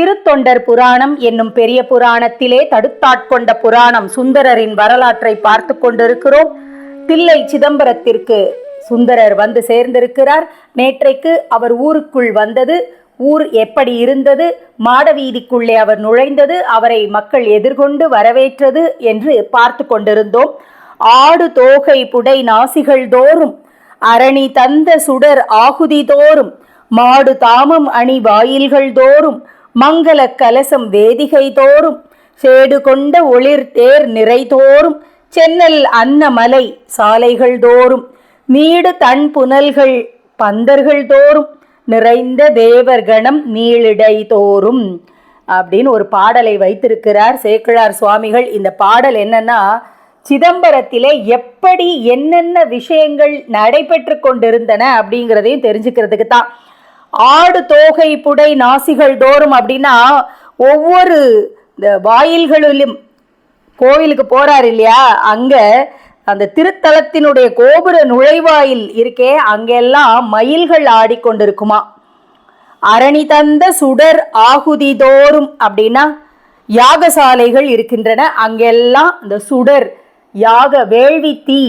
திருத்தொண்டர் புராணம் என்னும் பெரிய புராணத்திலே தடுத்தாட்கொண்ட புராணம் சுந்தரரின் வரலாற்றை பார்த்து கொண்டிருக்கிறோம். தில்லை சிதம்பரத்திற்கு சுந்தரர் வந்து சேர்ந்திருக்கிறார். நேற்றைக்கு அவர் ஊருக்குள் வந்தது. ஊர் எப்படி இருந்தது? மாடவீதிக்குள்ளே அவர் நுழைந்தது. அவரை மக்கள் எதிர்கொண்டு வரவேற்றது என்று பார்த்து கொண்டிருந்தோம். ஆடு தோகை புடை நாசிகள் தோறும் அரணி தந்த சுடர் ஆகுதி தோறும் மாடு தாமம் அணி வாயில்கள் தோறும் மங்கள கலசம் வேதிகை தோறும் சேடு கொண்ட ஒளிர் தேர் நிறை தோறும் சென்னல் அன்னமலை சாலைகள் தோறும் நீடு தன் புனல்கள் பந்தர்கள் தோறும் நிறைந்த தேவர்கணம் நீளிடை தோறும் அப்படின்னு ஒரு பாடலை வைத்திருக்கிறார் சேக்கிழார் சுவாமிகள். இந்த பாடல் என்னன்னா சிதம்பரத்திலே எப்படி என்னென்ன விஷயங்கள் நடைபெற்று கொண்டிருந்தன அப்படிங்கிறதையும் தெரிஞ்சுக்கிறதுக்கு தான் ஆடு தோகை புடை நாசிகள் தோறும் அப்படின்னா ஒவ்வொரு இந்த வாயில்களிலும் கோவிலுக்கு போகிறார் இல்லையா? அங்கே அந்த திருத்தலத்தினுடைய கோபுர நுழைவாயில் இருக்கே அங்கெல்லாம் மயில்கள் ஆடிக்கொண்டிருக்குமா? அரணி தந்த சுடர் ஆகுதி தோறும் அப்படின்னா யாகசாலைகள் இருக்கின்றன. அங்கெல்லாம் இந்த சுடர் யாக வேள்வி தீ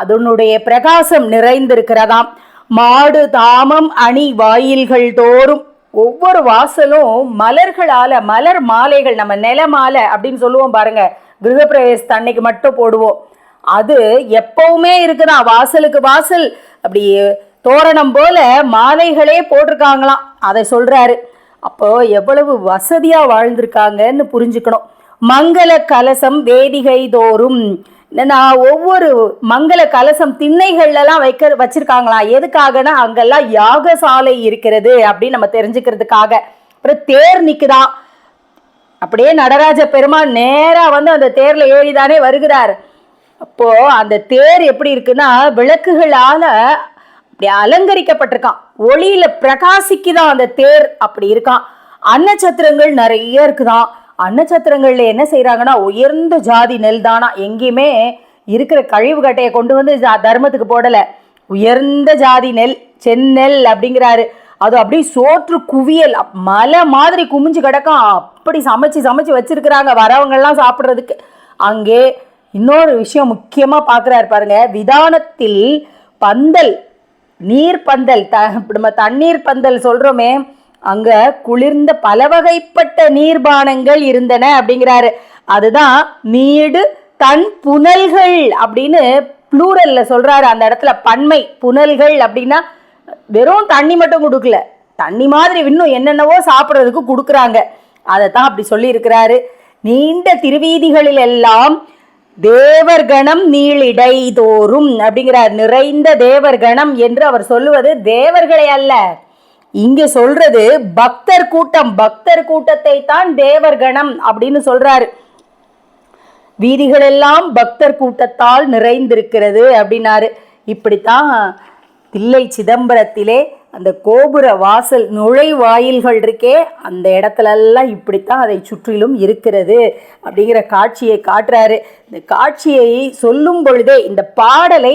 அதனுடைய பிரகாசம் நிறைந்திருக்கிறதாம். மாடு தாமம் அணி வாயில்கள் தோறும் ஒவ்வொரு வாசலும் மலர்களால் மலர் மாலைகள் நம்ம நில மாலை அப்படின்னு சொல்லுவோம் பாருங்க. கிரகப்பிரவேசத்தை அன்னைக்கு மட்டும் போடுவோம். அது எப்பவுமே இருக்குதான் வாசலுக்கு வாசல். அப்படி தோரணம் போல மாலைகளே போட்டிருக்காங்களாம். அதை சொல்றாரு. அப்போ எவ்வளவு வசதியா வாழ்ந்திருக்காங்கன்னு புரிஞ்சுக்கணும். மங்கள கலசம் வேதிகை தோறும் நான் ஒவ்வொரு மங்கள கலசம் திண்ணைகள்லாம் வைக்க வச்சிருக்காங்களாம் எதுக்காகனா அங்கெல்லாம் யாகசாலை இருக்கிறது அப்படின்னு நம்ம தெரிஞ்சுக்கிறதுக்காக. அப்புறம் தேர் நிக்குதா? அப்படியே நடராஜ பெருமாள் நேராக வந்து அந்த தேரில் ஏறிதானே வருகிறார். அப்போது அந்த தேர் எப்படி இருக்குன்னா விளக்குகளால் அப்படி அலங்கரிக்கப்பட்டிருக்கான். ஒளியில் பிரகாசிக்குதான் அந்த தேர் அப்படி இருக்கான். அன்னச்சத்திரங்கள் நிறைய இருக்குதான். அன்னச்சத்திரங்களில் என்ன செய்கிறாங்கன்னா உயர்ந்த ஜாதி நெல் தானா எங்கேயுமே இருக்கிற கழிவு கட்டையை கொண்டு வந்து ஜா- தர்மத்துக்கு போடலை. உயர்ந்த ஜாதி நெல் செந்நெல் அப்படிங்கிறாரு. அது அப்படியே சோற்று குவியல். மலை மாதிரி குமிஞ்சு கிடக்கும். அப்படி சமைச்சு சமைச்சு வச்சிருக்கிறாங்க வரவங்கெல்லாம் சாப்பிட்றதுக்கு. அங்கே இன்னொரு விஷயம் முக்கியமாக பார்க்குறாரு பாருங்க. விதானத்தில் பந்தல் நீர் பந்தல் த நம்ம தண்ணீர் பந்தல் சொல்கிறோமே அங்க குளிர்ந்த பல வகைப்பட்ட நீர்பானங்கள் இருந்தன அப்படிங்கிறாரு. அதுதான் நீடு தன் புனல்கள் அப்படின்னு ப்ளூரல்ல சொல்றாரு. அந்த இடத்துல பன்மை புனல்கள் அப்படின்னா வெறும் தண்ணி மட்டும் கொடுக்கல. தண்ணி மாதிரி இன்னும் என்னென்னவோ சாப்பிட்றதுக்கு கொடுக்குறாங்க. அதை தான் அப்படி சொல்லியிருக்கிறாரு. நீண்ட திருவீதிகளில் எல்லாம் தேவர்கணம் நீளிடை தோறும் அப்படிங்கிறார். நிறைந்த தேவர்கணம் என்று அவர் சொல்லுவது தேவர்களை அல்ல. இங்க சொல்றது பக்தர் கூட்டம் பக்தர் கூட்டத்தை தான் தேவர்கணம் அப்படின்னு சொல்றாரு. வீதிகளெல்லாம் பக்தர் கூட்டத்தால் நிறைந்திருக்கிறது அப்படின்னாரு. இப்படித்தான் தில்லை சிதம்பரத்திலே அந்த கோபுர வாசல் நுழைவாயில்கள் இருக்கே அந்த இடத்துலெல்லாம் இப்படித்தான் அதை சுற்றிலும் இருக்கிறது அப்படிங்கிற காட்சியை காட்டுறாரு. இந்த காட்சியை சொல்லும் பொழுதே இந்த பாடலை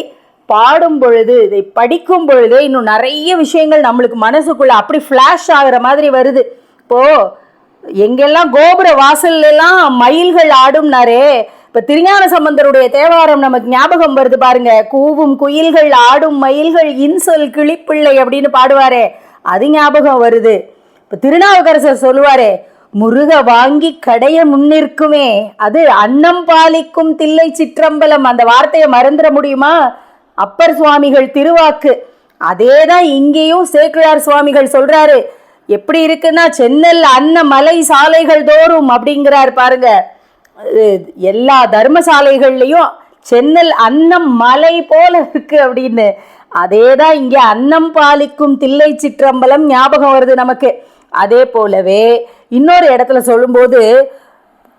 பாடும் பொழுது இதை படிக்கும் பொழுதே இன்னும் நிறைய விஷயங்கள் நம்மளுக்கு மனசுக்குள்ளே அப்படி ஃப்ளாஷ் ஆகிற மாதிரி வருது. இப்போது எங்கெல்லாம் கோபுர வாசல்லாம் மயில்கள் ஆடும்னாரே இப்போ திருஞான சம்பந்தருடைய தேவாரம் நமக்கு ஞாபகம் வருது பாருங்க. கூவும் குயில்கள் ஆடும் மயில்கள் இன்சொல் கிளிப்பிள்ளை அப்படின்னு பாடுவாரே அது ஞாபகம் வருது. இப்போ திருநாவுக்கரசர் சொல்லுவாரே முருக வாங்கி கடைய முன்னிற்குமே அது அன்னம் பாலிக்கும் தில்லை சிற்றம்பலம். அந்த வார்த்தையை மறந்துட முடியுமா? அப்பர் சுவாமிகள் திருவாக்கு. அதே தான் இங்கேயும் சேக்கிழார் சுவாமிகள் சொல்றாரு. எப்படி இருக்குன்னா சென்னல் அன்ன மலை சாலைகள் தோறும் அப்படிங்கிறார் பாருங்க. அது எல்லா தர்மசாலைகள்லையும் சென்னல் அன்னம் மலை போல இருக்கு அப்படின்னு. அதே தான் இங்கே அன்னம் பாலிக்கும் தில்லை சிற்றம்பலம் ஞாபகம் வருது நமக்கு. அதே போலவே இன்னொரு இடத்துல சொல்லும்போது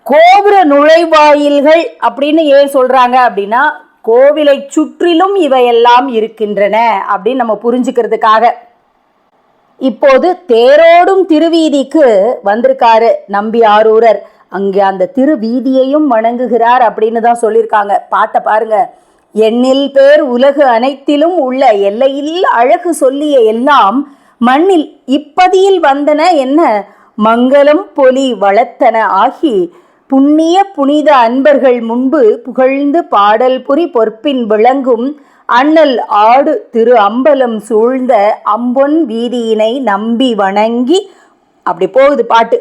கோபுர நுழைவாயில்கள் அப்படின்னு ஏன் சொல்கிறாங்க அப்படின்னா கோவிலை சுற்றிலும் இவையெல்லாம் இருக்கின்றன அப்படின்னு நம்ம புரிஞ்சுக்கிறதுக்காக. இப்போது தேரோடும் திருவீதிக்கு வந்திருக்காரு நம்பி ஆரூரர். அங்கே அந்த திருவீதியையும் வணங்குகிறார் அப்படின்னு தான் சொல்லியிருக்காங்க. பாட்டை பாருங்க. எண்ணில் பேர் உலகு அனைத்திலும் உள்ள எல்லையில் அழகு சொல்லிய எல்லாம் மண்ணில் இப்பதியில் வந்தன என்ன? மங்களம் பொலி வளத்தன ஆகி புண்ணிய புனித அன்பர்கள் முன்பு புகழ்ந்து பாடல் புரி பொற்பின் விளங்கும் அண்ணல் ஆடு திரு அம்பலம் சூழ்ந்த அம்பொன் வீதியினை நம்பி வணங்கி அப்படி போகுது பாட்டு.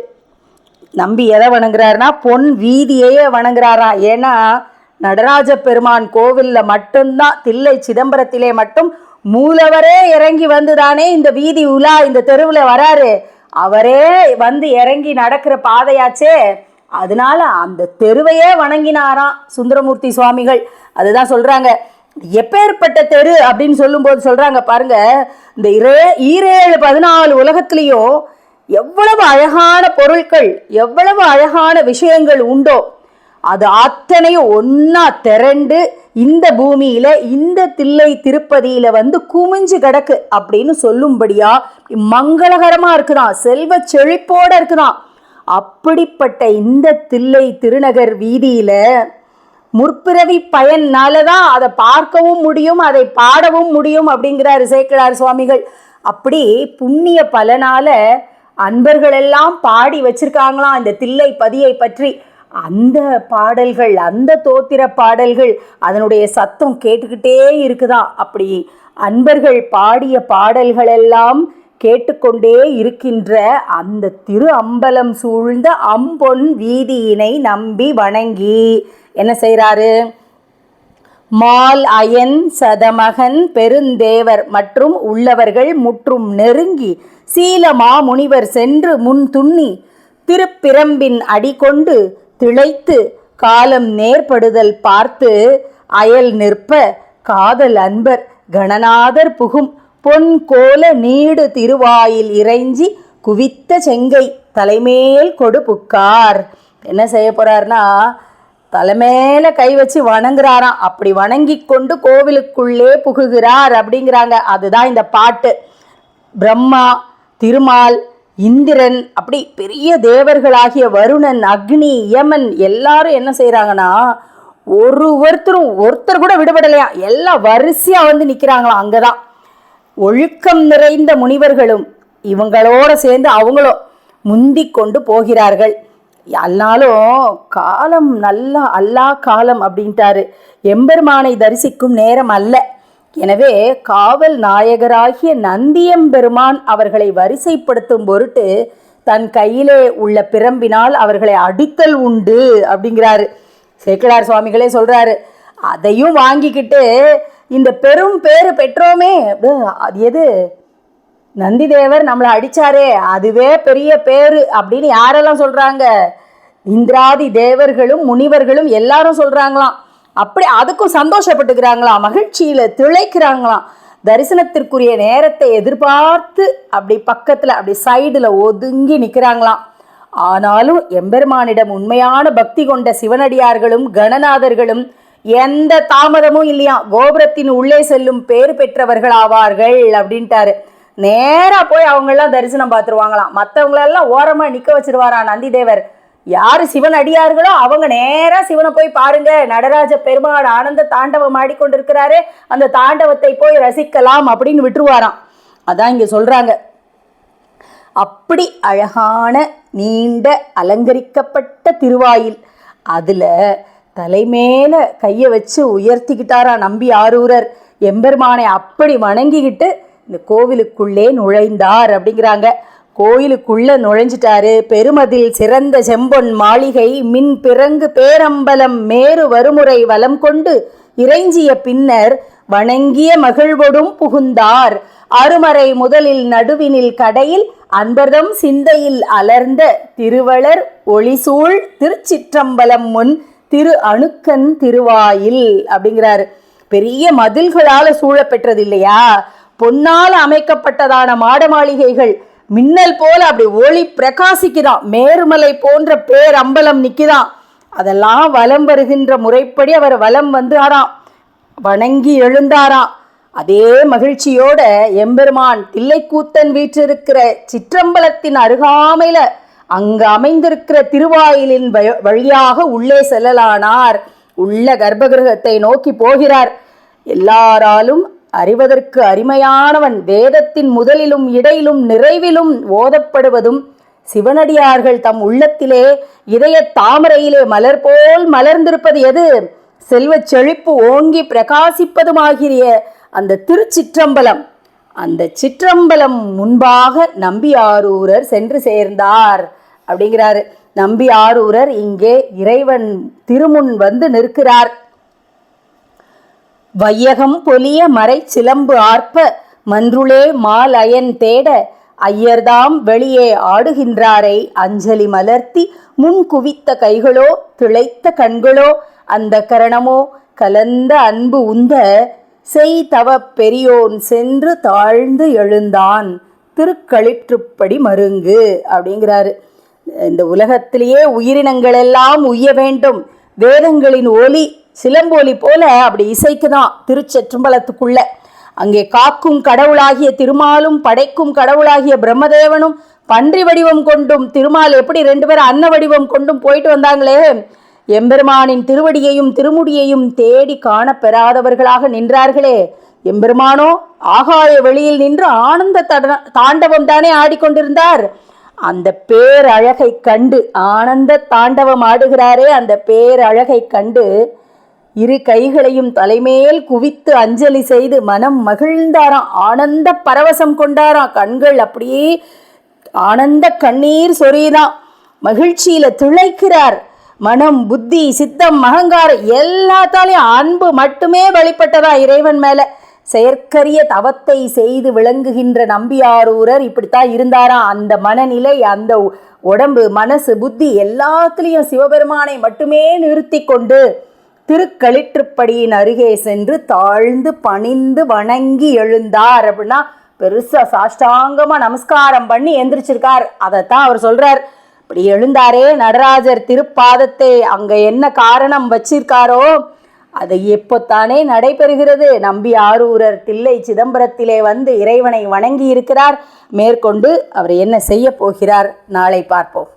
நம்பி எதை வணங்குறாருனா பொன் வீதியையே வணங்குறாரா. ஏன்னா நடராஜ பெருமான் கோவிலில் மட்டும்தான் தில்லை சிதம்பரத்திலே மட்டும் மூலவரே இறங்கி வந்துதானே இந்த வீதி உலா இந்த தெருவில் வராரு. அவரே வந்து இறங்கி நடக்கிற பாதையாச்சே. அதனால அந்த தெருவையே வணங்கினாராம் சுந்தரமூர்த்தி சுவாமிகள். அதுதான் சொல்கிறாங்க எப்பேற்பட்ட தெரு அப்படின்னு சொல்லும்போது சொல்கிறாங்க பாருங்க இந்த இரே ஈரேழு பதினாலு உலகத்துலேயும் எவ்வளவு அழகான பொருட்கள் எவ்வளவு அழகான விஷயங்கள் உண்டோ அது அத்தனையும் ஒன்றா திரண்டு இந்த பூமியில் இந்த தில்லை திருப்பதியில் வந்து குமிஞ்சு கிடக்கு அப்படின்னு சொல்லும்படியா மங்களகரமாக இருக்குதான் செல்வ செழிப்போடு இருக்குதான். அப்படிப்பட்ட இந்த தில்லை திருநகர் வீதியில முற்பிறவி பயனால தான் அதை பார்க்கவும் முடியும் அதை பாடவும் முடியும் அப்படிங்கிறார் சேக்கிழார் சுவாமிகள். அப்படி புண்ணிய பலனால அன்பர்கள் எல்லாம் பாடி வச்சிருக்காங்களாம் இந்த தில்லை பதியை பற்றி. அந்த பாடல்கள் அந்த தோத்திர பாடல்கள் அதனுடைய சத்தம் கேட்டுக்கிட்டே இருக்குதான் அப்படி அன்பர்கள் பாடிய பாடல்கள் எல்லாம் கேட்டுக்கொண்டே இருக்கின்ற அந்த திரு அம்பலம் சூழ்ந்த அம்பொன் வீதியினை நம்பி வணங்கி என்ன செய்கிறாரு? மால் அயன் சதமகன் பெருந்தேவர் மற்றும் உள்ளவர்கள் முற்றும் நெருங்கி சீலமா முனிவர் சென்று முன் துண்ணி திருப்பிரம்பின் அடிகொண்டு திளைத்து காலம் நேர்படுதல் பார்த்து அயல் நிற்ப காதல் அன்பர் கணநாதர் புகும் பொன் கோல நீடு திருவாயில் இறைஞ்சி குவித்த செங்கை தலைமேல் கொடு புக்கார். என்ன செய்ய போறாருன்னா தலைமையில கை வச்சு வணங்குறாராம். அப்படி வணங்கி கொண்டு கோவிலுக்குள்ளே புகுகிறார் அப்படிங்கிறாங்க. அதுதான் இந்த பாட்டு. பிரம்மா திருமால் இந்திரன் அப்படி பெரிய தேவர்களாகிய வருணன் அக்னி யமன் எல்லாரும் என்ன செய்கிறாங்கன்னா ஒரு ஒருத்தரும் ஒருத்தர் கூட விடுபடலையா? எல்லாம் வரிசையாக வந்து நிற்கிறாங்களாம் அங்கே தான் ஒழுக்கம் நிறைந்த முனிவர்களும் இவங்களோட சேர்ந்து அவங்களும் முந்தி கொண்டு போகிறார்கள். ஆனாலும் காலம் நல்லா அல்லா காலம் அப்படின்ட்டாரு. எம்பெருமானை தரிசிக்கும் நேரம் அல்ல. எனவே காவல் நாயகராகிய நந்தியம்பெருமான் அவர்களை வரிசைப்படுத்தும் பொருட்டு தன் கையிலே உள்ள பிரம்பினால் அவர்களை அடித்தல் உண்டு அப்படிங்கிறாரு. சேக்கலார் சுவாமிகளே சொல்கிறாரு அதையும் வாங்கிக்கிட்டு இந்த பெரும் பேரு பெற்றோமே அப்படியே அது எது? நந்திதேவர் நம்மளை அடிச்சாரே அதுவே பெரிய பேரு அப்படின்னு யாரெல்லாம் சொல்றாங்க? இந்திராதி தேவர்களும் முனிவர்களும் எல்லாரும் சொல்றாங்களாம். அப்படி அதுக்கும் சந்தோஷப்பட்டுக்கிறாங்களாம் மகிழ்ச்சியில திளைக்கிறாங்களாம். தரிசனத்திற்குரிய நேரத்தை எதிர்பார்த்து அப்படி பக்கத்தில் அப்படி சைடில் ஒதுங்கி நிற்கிறாங்களாம் ஆனாலும் எம்பெருமானிடம் உண்மையான பக்தி கொண்ட சிவனடியார்களும் கணநாதர்களும் எந்த தாமதமும் இல்லையா? கோபுரத்தின் உள்ளே செல்லும் பேர் பெற்றவர்கள் ஆவார்கள் அப்படின்ட்டாரு. நேராக போய் அவங்கெல்லாம் தரிசனம் பார்த்துருவாங்களாம். மற்றவங்களெல்லாம் ஓரமாக நிற்க வச்சிருவாரா நந்திதேவர்? யார் சிவன் அடியார்களோ அவங்க நேராக சிவனை போய் பாருங்க. நடராஜ பெருமாள் ஆனந்த தாண்டவம் ஆடிக்கொண்டிருக்கிறாரு. அந்த தாண்டவத்தை போய் ரசிக்கலாம் அப்படின்னு விட்டுருவாராம். அதான் இங்கே சொல்றாங்க. அப்படி அழகான நீண்ட அலங்கரிக்கப்பட்ட திருவாயில். அதில் தலைமேல கையை வச்சு உயர்த்திக்கிட்டாரா நம்பி ஆரூரர். எம்பெருமானை அப்படி வணங்கிக்கிட்டு இந்த கோவிலுக்குள்ளே நுழைந்தார் அப்படிங்கிறாங்க. கோயிலுக்குள்ள நுழைஞ்சிட்டாரு. பெருமதில் சிறந்த செம்பொன் மாளிகை மின் பிறங்கு பேரம்பலம் மேறு வருமுறை வலம் கொண்டு இறைஞ்சிய பின்னர் வணங்கிய மகிழ்வொடும் புகுந்தார். அருமறை முதலில் நடுவினில் கடையில் அன்பர்தம் சிந்தையில் அலர்ந்த திருவளர் ஒளிசூழ் திருச்சிற்றம்பலம் முன் திரு அணுக்கன் திருவாயில் அப்படிங்கிறாரு. பெரிய மதில்களால சூழப்பெற்றது இல்லையா பொன்னால் அமைக்கப்பட்டதான மாட மாளிகைகள். மின்னல் போல அப்படி ஒளி பிரகாசிக்குதான். மேருமலை போன்ற பேரம்பலம் நிற்குதான் அதெல்லாம் வலம் வருகின்ற முறைப்படி அவர் வலம் வந்தாராம் வணங்கி எழுந்தாராம். அதே மகிழ்ச்சியோட எம்பெருமான் தில்லைக்கூத்தன் வீற்றிருக்கிற சிற்றம்பலத்தின் அருகாமையில் அங்கு அமைந்திருக்கிற திருவாயிலின் வழியாக உள்ளே செல்லலானார். உள்ள கர்ப்பகிரகத்தை நோக்கி போகிறார். எல்லாராலும் அறிவதற்கு அருமையானவன் வேதத்தின் முதலிலும் இடையிலும் நிறைவிலும் ஓதப்படுவதும் சிவனடியார்கள் தம் உள்ளத்திலே இதய தாமரையிலே மலர் போல் மலர்ந்திருப்பது எது? செல்வச் செழிப்பு ஓங்கி பிரகாசிப்பதுமாகிய அந்த திருச்சிற்றம்பலம். அந்த சிற்றம்பலம் முன்பாக நம்பியாரூரர் சென்று சேர்ந்தார். அப்படிங்கிறாரு. நம்பி ஆரூரர் இங்கே இறைவன் திருமுன் வந்து நிற்கிறார். வையகம் பொலிய மறை சிலம்பு ஆர்ப்ப மன்றுளே மாலயன் தேட ஐயர்தாம் வெளியே ஆடுகின்றாரை அஞ்சலி மலர்த்தி முன் குவித்த கைகளோ திளைத்த கண்களோ அந்த கரணமோ கலந்த அன்பு உந்த செய் தவ பெரியோன் சென்று தாழ்ந்து எழுந்தான் திருக்களிற்றுப்படி மருங்கு அப்படிங்கிறாரு. இந்த உலகத்திலேயே உயிரினங்கள் எல்லாம் உய்ய வேண்டும். வேதங்களின் ஒலி சிலம்பொலி போல அப்படி இசைக்குதான் திருச்செற்றும்பலத்துக்குள்ள. அங்கே காக்கும் கடவுளாகிய திருமாலும் படைக்கும் கடவுளாகிய பிரம்மதேவனும் பன்றி வடிவம் கொண்டும் திருமால் எப்படி ரெண்டு பேரும் அன்ன வடிவம் கொண்டும் போயிட்டு வந்தாங்களே? எம்பெருமானின் திருவடியையும் திருமுடியையும் தேடி காணப்பெறாதவர்களாக நின்றார்களே. எம்பெருமானோ ஆகாய வெளியில் நின்று ஆனந்த தாண்டவம் தானே ஆடிக்கொண்டிருந்தார். அந்த பேரழகை கண்டு ஆனந்த தாண்டவம் ஆடுகிறாரே அந்த பேரழகை கண்டு இரு கைகளையும் தலைமேல் குவித்து அஞ்சலி செய்து மனம் மகிழ்ந்தாராம். ஆனந்த பரவசம் கொண்டாராம். கண்கள் அப்படியே ஆனந்த கண்ணீர் சொறிதான் மகிழ்ச்சியில திளைக்கிறார். மனம் புத்தி சித்தம் அகங்காரம் எல்லாத்தாலையும் அன்பு மட்டுமே வெளிப்பட்டதா இறைவன் மேலே. செயற்கரிய தவத்தை செய்து விளங்குகின்ற நம்பியாரூரர் இப்படித்தான் இருந்தாராம். அந்த மனநிலை அந்த உடம்பு மனசு புத்தி எல்லாத்துலேயும் சிவபெருமானை மட்டுமே நிறுத்தி கொண்டு திருக்களிற்றுப்படியின் அருகே சென்று தாழ்ந்து பணிந்து வணங்கி எழுந்தார் அப்படின்னா பெருசா சாஷ்டாங்கமா நமஸ்காரம் பண்ணி எந்திரிச்சிருக்கார். அதைத்தான் அவர் சொல்றார். இப்படி எழுந்தாரே நடராஜர் திருப்பாதத்தை அங்க என்ன காரணம் வச்சிருக்காரோ அது எப்போத்தானே நடைபெறுகிறது? நம்பி ஆரூரர் தில்லை சிதம்பரத்திலே வந்து இறைவனை வணங்கி இருக்கிறார் மேற்கொண்டு அவர் என்ன செய்ய போகிறார்? நாளை பார்ப்போம்.